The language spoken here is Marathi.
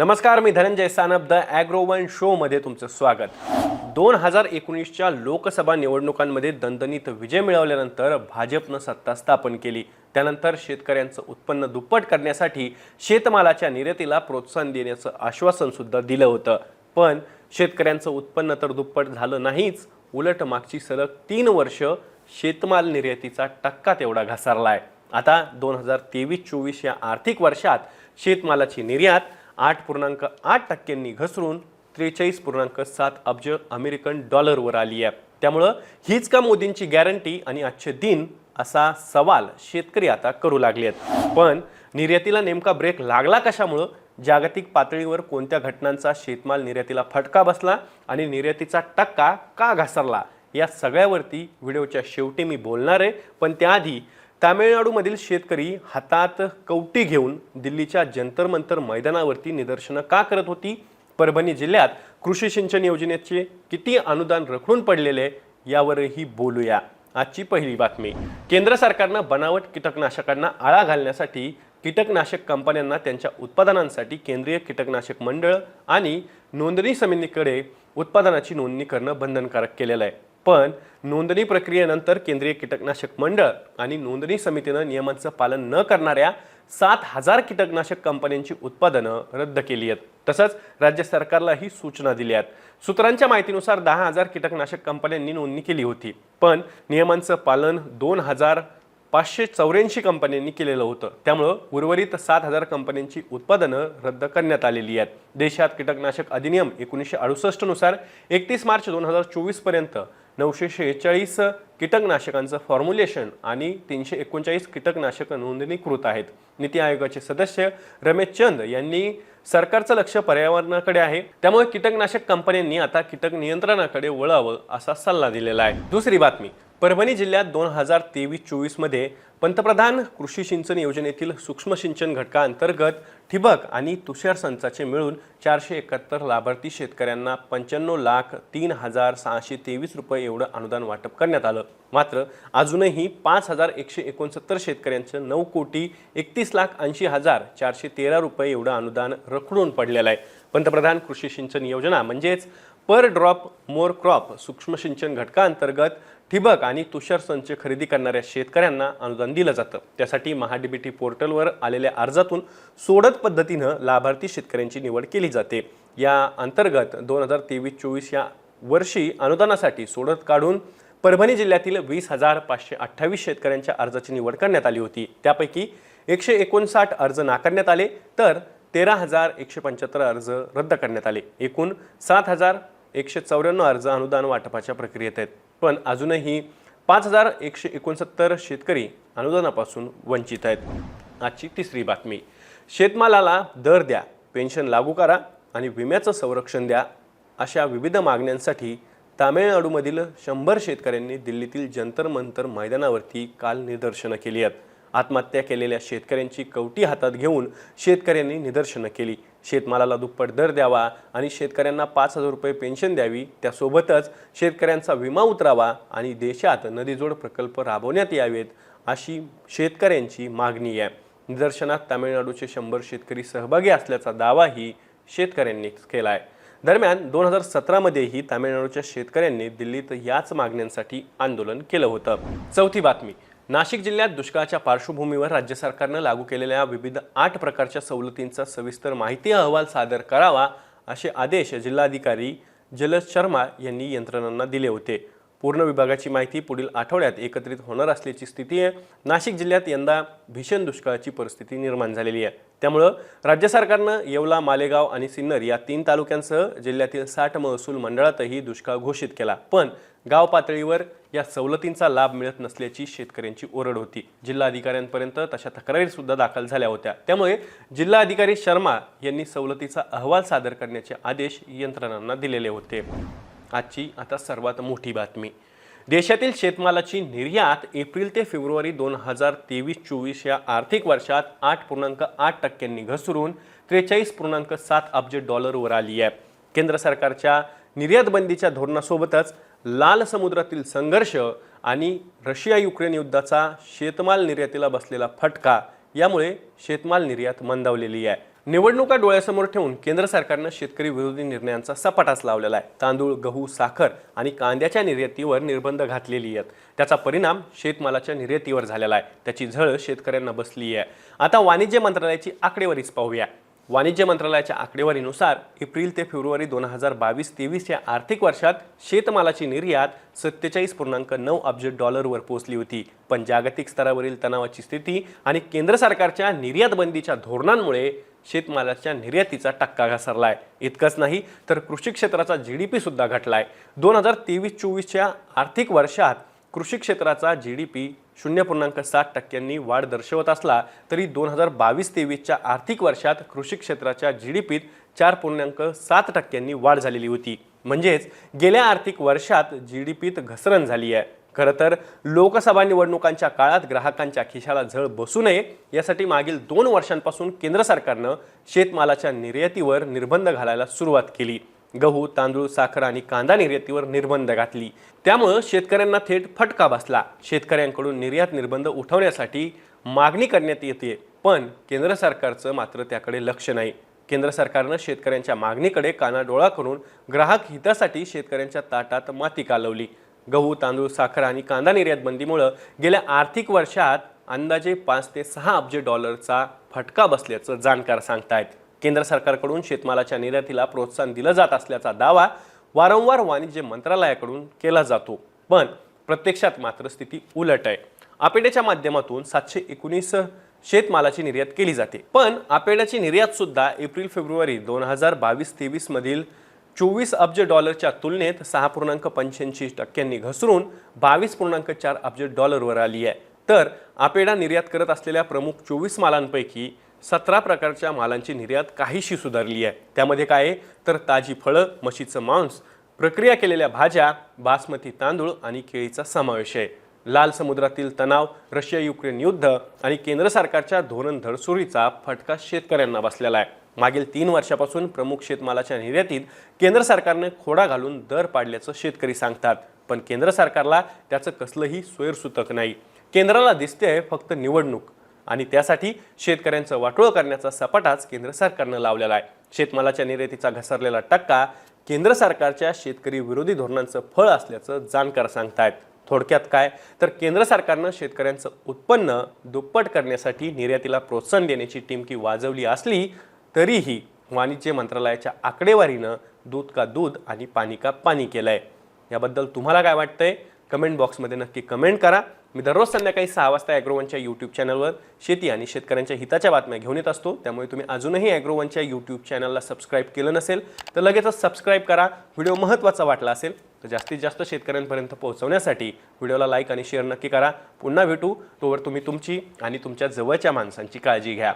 नमस्कार मी धनंजय सानप द ॲग्रोवन शोमध्ये तुमचं स्वागत. दोन हजार एकोणीसच्या लोकसभा निवडणुकांमध्ये दणदणीत विजय मिळवल्यानंतर भाजपनं सत्ता स्थापन केली. त्यानंतर शेतकऱ्यांचं उत्पन्न दुप्पट करण्यासाठी शेतमालाच्या निर्यातीला प्रोत्साहन देण्याचं आश्वासनसुद्धा दिलं होतं. पण शेतकऱ्यांचं उत्पन्न तर दुप्पट झालं नाहीच. उलट मागची सलग तीन वर्ष शेतमाल निर्यातीचा टक्का तेवढा घसारला आहे आता दोन हजार तेवीस चोवीस या आर्थिक वर्षात शेतमालाची निर्यात आठ पूर्णांक आठ टक्क्यांनी घसरून त्रेचाळीस पूर्णांक सात अब्ज अमेरिकन डॉलरवर आली आहे. त्यामुळं हीच का मोदींची गॅरंटी आणि आजचे दिन असा सवाल शेतकरी आता करू लागले आहेत. पण निर्यातीला नेमका ब्रेक लागला कशामुळं? जागतिक पातळीवर कोणत्या घटनांचा शेतमाल निर्यातीला फटका बसला आणि निर्यातीचा टक्का का घसरला? या सगळ्यावरती व्हिडिओच्या शेवटी मी बोलणार आहे. पण त्याआधी तामिळनाडूमधील शेतकरी हातात कवटी घेऊन दिल्लीच्या जंतर मंतर मैदानावरती निदर्शनं का करत होती? परभणी जिल्ह्यात कृषी सिंचन योजनेचे किती अनुदान रखडून पडलेले यावरही बोलूया. आजची पहिली बातमी. केंद्र सरकारनं बनावट कीटकनाशकांना आळा घालण्यासाठी कीटकनाशक कंपन्यांना त्यांच्या उत्पादनांसाठी केंद्रीय कीटकनाशक मंडळ आणि नोंदणी समितीकडे उत्पादनाची नोंदणी करणं बंधनकारक केलेलं आहे. पण नोंदणी प्रक्रियेनंतर केंद्रीय कीटकनाशक मंडळ आणि नोंदणी समितीनं नियमांचं पालन न करणाऱ्या सात हजार कीटकनाशक कंपन्यांची उत्पादनं रद्द केली आहेत. तसंच राज्य सरकारला ही सूचना दिल्या आहेत. सूत्रांच्या माहितीनुसार दहा हजार कीटकनाशक कंपन्यांनी नोंदणी केली होती. पण नियमांचं पालन दोन हजार पाचशे चौऱ्याऐंशी कंपन्यांनी केलेलं होतं. त्यामुळं उर्वरित सात हजार कंपन्यांची उत्पादनं रद्द करण्यात आलेली आहेत. देशात कीटकनाशक अधिनियम एकोणीसशे अडुसष्टनुसार एकतीस मार्च दोन हजार चोवीसपर्यंत नऊशे शेहेचाळीस कीटकनाशकांचं फॉर्म्युलेशन आणि तीनशे एकोणचाळीस कीटकनाशक नोंदणीकृत आहेत. नीती आयोगाचे सदस्य रमेश चंद यांनी सरकारचं लक्ष पर्यावरणाकडे आहे. त्यामुळे कीटकनाशक कंपन्यांनी आता कीटक नियंत्रणाकडे वळावं असा सल्ला दिलेला आहे. दुसरी बातमी परभणी जिल्ह्यात दोन हजार तेवीस चोवीसमध्ये पंतप्रधान कृषी सिंचन योजनेतील सूक्ष्म सिंचन घटकाअंतर्गत ठिबक आणि तुषार संचाचे मिळून चारशे एकाहत्तर लाभार्थी शेतकऱ्यांना पंच्याण्णव लाख तीन हजार सहाशे तेवीस रुपये एवढं अनुदान वाटप करण्यात आलं. मात्र अजूनही पाच हजार एकशे एकोणसत्तर शेतकऱ्यांचं नऊ कोटी एकतीस लाख ऐंशी हजार चारशे तेरा रुपये एवढं अनुदान रखडून पडलेलं आहे. पंतप्रधान कृषी सिंचन योजना म्हणजेच पर ड्रॉप मोर क्रॉप सूक्ष्म सिंचन घटकाअंतर्गत ठिबक आणि तुषार संच खरेदी करणाऱ्या शेतकऱ्यांना अनुदान दिलं जातं. त्यासाठी महाडीबीटी पोर्टलवर आलेल्या अर्जातून सोडत पद्धतीनं लाभार्थी शेतकऱ्यांची निवड केली जाते. या अंतर्गत दोन हजार तेवीस चोवीस या वर्षी अनुदानासाठी सोडत काढून परभणी जिल्ह्यातील वीस हजार पाचशे अठ्ठावीस शेतकऱ्यांच्या अर्जाची निवड करण्यात आली होती. त्यापैकी एकशे एकोणसाठ अर्ज नाकारण्यात आले तर तेरा हजार एकशे पंच्याहत्तर अर्ज रद्द करण्यात आले. एकूण सात हजार एकशे चौऱ्याण्णव अर्ज अनुदान वाटपाच्या प्रक्रियेत आहेत. पण अजूनही पाच हजार एकशे एकोणसत्तर शेतकरी अनुदानापासून वंचित आहेत. आजची तिसरी बातमी. शेतमालाला दर द्या पेन्शन लागू करा आणि विम्याचं संरक्षण द्या अशा विविध मागण्यांसाठी तामिळनाडूमधील शंभर शेतकऱ्यांनी दिल्लीतील जंतर मंतर मैदानावरती काल निदर्शनं केली आहेत. आत्महत्या केलेल्या शेतकऱ्यांची कवटी हातात घेऊन शेतकऱ्यांनी निदर्शनं केली. शेतमालाला दुप्पट दर द्यावा आणि शेतकऱ्यांना पाच हजार रुपये पेन्शन द्यावी त्यासोबतच शेतकऱ्यांचा विमा उतरावा आणि देशात नदीजोड प्रकल्प राबवण्यात यावेत अशी शेतकऱ्यांची मागणी आहे. निदर्शनात तामिळनाडूचे शंभर शेतकरी सहभागी असल्याचा दावाही शेतकऱ्यांनी केला आहे दरम्यान दोन हजार सतरामध्येही तामिळनाडूच्या शेतकऱ्यांनी दिल्लीत याच मागण्यांसाठी आंदोलन केलं होतं. चौथी बातमी. नाशिक जिल्ह्यात दुष्काळाच्या पार्श्वभूमीवर राज्य सरकारनं लागू केलेल्या विविध आठ प्रकारच्या सवलतींचा सविस्तर माहिती अहवाल सादर करावा असे आदेश जिल्हाधिकारी जलज शर्मा यांनी यंत्रणांना दिले होते. पूर्ण विभागाची माहिती पुढील आठवड्यात एकत्रित होणार असल्याची स्थिती आहे. नाशिक जिल्ह्यात यंदा भीषण दुष्काळाची परिस्थिती निर्माण झालेली आहे. त्यामुळं राज्य सरकारनं येवला मालेगाव आणि सिन्नर या तीन तालुक्यांसह जिल्ह्यातील साठ महसूल मंडळातही दुष्काळ घोषित केला. पण गाव पातळीवर या सवलतींचा लाभ मिळत नसल्याची शेतकऱ्यांची ओरड होती. जिल्हाधिकाऱ्यांपर्यंत तशा तक्रारी सुद्धा दाखल झाल्या होत्या. त्यामुळे जिल्हाधिकारी शर्मा यांनी सवलतीचा अहवाल सादर करण्याचे आदेश यंत्रणांना दिलेले होते. आजची आता सर्वात मोठी बातमी. देशातील शेतमालाची निर्यात एप्रिल ते फेब्रुवारी दोन हजार तेवीस चोवीस या आर्थिक वर्षात आठ पूर्णांक आठ टक्क्यांनी घसरून त्रेचाळीस पूर्णांक सात अब्ज डॉलरवर आली आहे. केंद्र सरकारच्या निर्यात बंदीच्या धोरणासोबतच लाल समुद्रातील संघर्ष आणि रशिया युक्रेन युद्धाचा शेतमाल निर्यातीला बसलेला फटका यामुळे शेतमाल निर्यात मंदावलेली आहे. निवडणुका डोळ्यासमोर ठेवून केंद्र सरकारनं शेतकरी विरोधी निर्णयांचा सपाटाच लावलेला आहे. तांदूळ गहू साखर आणि कांद्याच्या निर्यातीवर निर्बंध घातलेली आहेत. त्याचा परिणाम शेतमालाच्या निर्यातीवर झालेला आहे. त्याची झळ शेतकऱ्यांना बसली आहे आता वाणिज्य मंत्रालयाची आकडेवारीच पाहूया. वाणिज्य मंत्रालयाच्या आकडेवारीनुसार एप्रिल ते फेब्रुवारी दोन हजार बावीस तेवीस या आर्थिक वर्षात शेतमालाची निर्यात सत्तेचाळीस पूर्णांक नऊ अब्ज डॉलरवर पोहोचली होती. पण जागतिक स्तरावरील तणावाची स्थिती आणि केंद्र सरकारच्या निर्यात बंदीच्या धोरणांमुळे शेतमालाच्या निर्यातीचा टक्का घसरलाय. इतकंच नाही तर कृषी क्षेत्राचा जी डी पी सुद्धा घटलाय. दोन हजार तेवीस चोवीसच्या आर्थिक वर्षात कृषी क्षेत्राचा जी डी पी शून्य पूर्णांक सात टक्क्यांनी वाढ दर्शवत असला तरी दोन हजार बावीस तेवीसच्या आर्थिक वर्षात कृषी क्षेत्राच्या जी डी पीत चार पूर्णांक सात टक्क्यांनी वाढ झालेली होती. म्हणजेच गेल्या आर्थिक वर्षात जी डी पीत घसरण झाली आहे. खरं तर लोकसभा निवडणुकांच्या काळात ग्राहकांच्या खिशाला झळ बसू नये यासाठी मागील दोन वर्षांपासून केंद्र सरकारनं शेतमालाच्या निर्यातीवर निर्बंध घालायला सुरुवात केली. गहू तांदूळ साखर आणि कांदा निर्यातीवर निर्बंध घातली. त्यामुळं शेतकऱ्यांना थेट फटका बसला. शेतकऱ्यांकडून निर्यात निर्बंध उठवण्यासाठी मागणी करण्यात येते पण केंद्र सरकारचं मात्र त्याकडे लक्ष नाही. केंद्र सरकारनं शेतकऱ्यांच्या मागणीकडे कानाडोळा करून ग्राहक हितासाठी शेतकऱ्यांच्या ताटात माती कालवली. गहू तांदूळ साखर आणि कांदा निर्यात बंदीमुळं गेल्या आर्थिक वर्षात अंदाजे पाच ते सहा अब्ज डॉलरचा फटका बसल्याचं जाणकार सांगतायत. केंद्र सरकारकडून शेतमालाच्या निर्यातीला प्रोत्साहन दिलं जात असल्याचा दावा वारंवार वाणिज्य मंत्रालयाकडून केला जातो. पण प्रत्यक्षात मात्र स्थिती उलट आहे. आपेड्याच्या माध्यमातून सातशे एकोणीस शेतमालाची निर्यात केली जाते. पण आपेड्याची निर्यात सुद्धा एप्रिल फेब्रुवारी दोन हजार बावीस तेवीस मधील चोवीस अब्ज डॉलरच्या तुलनेत सहा पूर्णांक पंच्याऐंशी टक्क्यांनी घसरून बावीस पूर्णांक चार अब्ज डॉलरवर आली आहे. तर आपेडा निर्यात करत असलेल्या प्रमुख चोवीस मालांपैकी सतरा प्रकारच्या मालांची निर्यात काहीशी सुधारली आहे. त्यामध्ये काय आहे? तर ताजी फळं म्हशीचं मांस प्रक्रिया केलेल्या भाज्या बासमती तांदूळ आणि केळीचा समावेश आहे. लाल समुद्रातील तणाव रशिया युक्रेन युद्ध आणि केंद्र सरकारच्या धोरण धडसुरीचा फटका शेतकऱ्यांना बसलेला आहे. मागील तीन वर्षापासून प्रमुख शेतमालाच्या निर्यातीत केंद्र सरकारने खोडा घालून दर पाडल्याचं शेतकरी सांगतात. पण केंद्र सरकारला त्याचं कसलंही सोयरसूतक नाही. केंद्राला दिसते फक्त निवडणूक. आणि त्यासाठी शेतकऱ्यांचं वाटोळं करण्याचा सपाटाच केंद्र सरकारनं लावलेला आहे. शेतमालाच्या निर्यातीचा घसरलेला टक्का केंद्र सरकारच्या शेतकरी विरोधी धोरणांचं फळ असल्याचं जाणकार सांगतायत. थोडक्यात काय? तर केंद्र सरकारनं शेतकऱ्यांचं उत्पन्न दुप्पट करण्यासाठी निर्यातीला प्रोत्साहन देण्याची टिमकी वाजवली असली तरीही वाणिज्य मंत्रालयाच्या आकडेवारीनं दूध का दूध आणि पाणी का पाणी केलं आहे याबद्दल तुम्हाला काय वाटतंय? कमेंट बॉक्समध्ये नक्की कमेंट करा. मी दररोज संध्याकाळी सहा वाजता ॲग्रोवनच्या यूट्यूब चॅनलवर शेती आणि शेतकऱ्यांच्या हिताच्या बातम्या घेऊन येत असतो. त्यामुळे तुम्ही अजूनही ॲग्रोवनच्या यूट्यूब चॅनलला सबस्क्राईब केलं नसेल तर लगेचच सबस्क्राईब करा. व्हिडिओ महत्त्वाचा वाटला असेल तर जास्तीत जास्त शेतकऱ्यांपर्यंत पोहोचवण्यासाठी व्हिडिओला लाईक आणि शेअर नक्की करा. पुन्हा भेटू. तोवर तुम्ही तुमची आणि तुमच्या जवळच्या माणसांची काळजी घ्या.